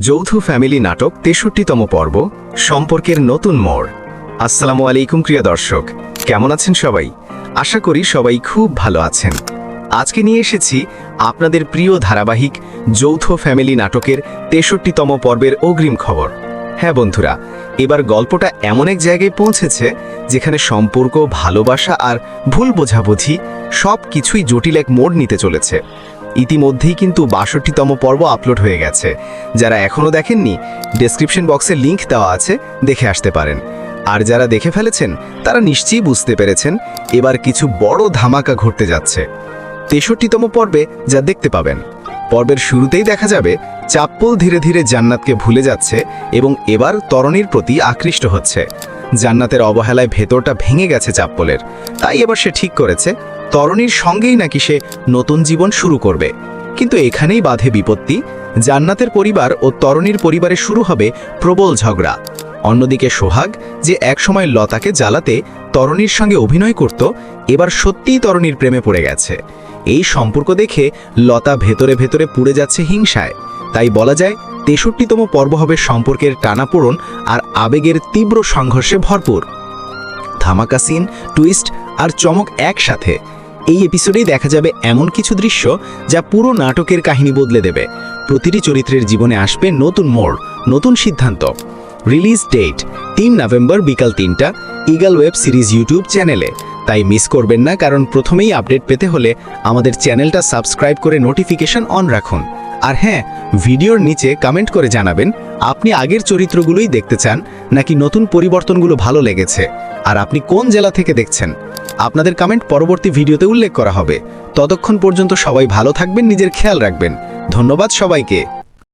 যৌথ ফ্যামিলি নাটক তেষট্টিতম পর্ব, সম্পর্কের নতুন মোড়। আসসালামু আলাইকুম, প্রিয় দর্শক। কেমন আছেন সবাই? আশা করি সবাই খুব ভালো আছেন। আজকে নিয়ে এসেছি আপনাদের প্রিয় ধারাবাহিক যৌথ ফ্যামিলি নাটকের তেষট্টিতম পর্বের অগ্রিম খবর। হ্যাঁ বন্ধুরা, এবার গল্পটা এমন এক জায়গায় পৌঁছেছে যেখানে সম্পর্ক, ভালোবাসা আর ভুল বোঝাবুঝি সব কিছুই জটিল এক মোড় নিতে চলেছে। ইতিমধ্যেই কিন্তু বাষট্টিতম পর্ব আপলোড হয়ে গেছে। যারা এখনও দেখেননি ডেসক্রিপশন বক্সে লিংক দেওয়া আছে, দেখে আসতে পারেন। আর যারা দেখে ফেলেছেন, তারা নিশ্চয়ই বুঝতে পেরেছেন, এবার কিছু বড় ধামাকা ঘটতে যাচ্ছে। তেষট্টিতম পর্বে যা দেখতে পাবেন, পর্বের শুরুতেই দেখা যাবে, চাপ্পল ধীরে ধীরে জান্নাতকে ভুলে যাচ্ছে এবং এবার তরণীর প্রতি আকৃষ্ট হচ্ছে। জান্নাতের অবহেলায় ভেতরটা ভেঙে গেছে চাপ্পলের, তাই এবার সে ঠিক করেছে তরণীর সঙ্গেই নাকি সে নতুন জীবন শুরু করবে। কিন্তু এখানেই বাধে বিপত্তি। জান্নাতের পরিবার ও তরণীর পরিবারে শুরু হবে প্রবল ঝগড়া। অন্যদিকে সোহাগ, যে একসময় লতাকে জ্বালাতে তরণীর সঙ্গে অভিনয় করত, এবার সত্যিই তরণীর প্রেমে পড়ে গেছে। এই সম্পর্ক দেখে লতা ভেতরে ভেতরে পুড়ে যাচ্ছে হিংসায়। তাই বলা যায়, তেষট্টিতম পর্ব হবে সম্পর্কের টানাপোড়ন আর আবেগের তীব্র সংঘর্ষে ভরপুর। ধামাকা সিন, টুইস্ট আর চমক একসাথে। এই এপিসোডেই দেখা যাবে এমন কিছু দৃশ্য যা পুরো নাটকের কাহিনী বদলে দেবে। প্রতিটি চরিত্রের জীবনে আসবে নতুন মোড়, নতুন সিদ্ধান্ত। রিলিজ ডেট তিন নভেম্বর বিকাল তিনটা ইগাল ওয়েব সিরিজ ইউটিউব চ্যানেলে তাই মিস করবেন না, কারণ প্রথমেই আপডেট পেতে হলে আমাদের চ্যানেলটা সাবস্ক্রাইব করে নোটিফিকেশন অন রাখুন। আর হ্যাঁ ভিডিওর নিচে কমেন্ট করে জানাবেন, আপনি আগের চরিত্রগুলোই দেখতে চান, নাকি নতুন পরিবর্তনগুলো ভালো লেগেছে? আর আপনি কোন জেলা থেকে দেখছেন? আপনাদের কমেন্ট পরবর্তী ভিডিওতে উল্লেখ করা হবে। ততক্ষণ পর্যন্ত সবাই ভালো থাকবেন, নিজের খেয়াল রাখবেন। ধন্যবাদ সবাইকে।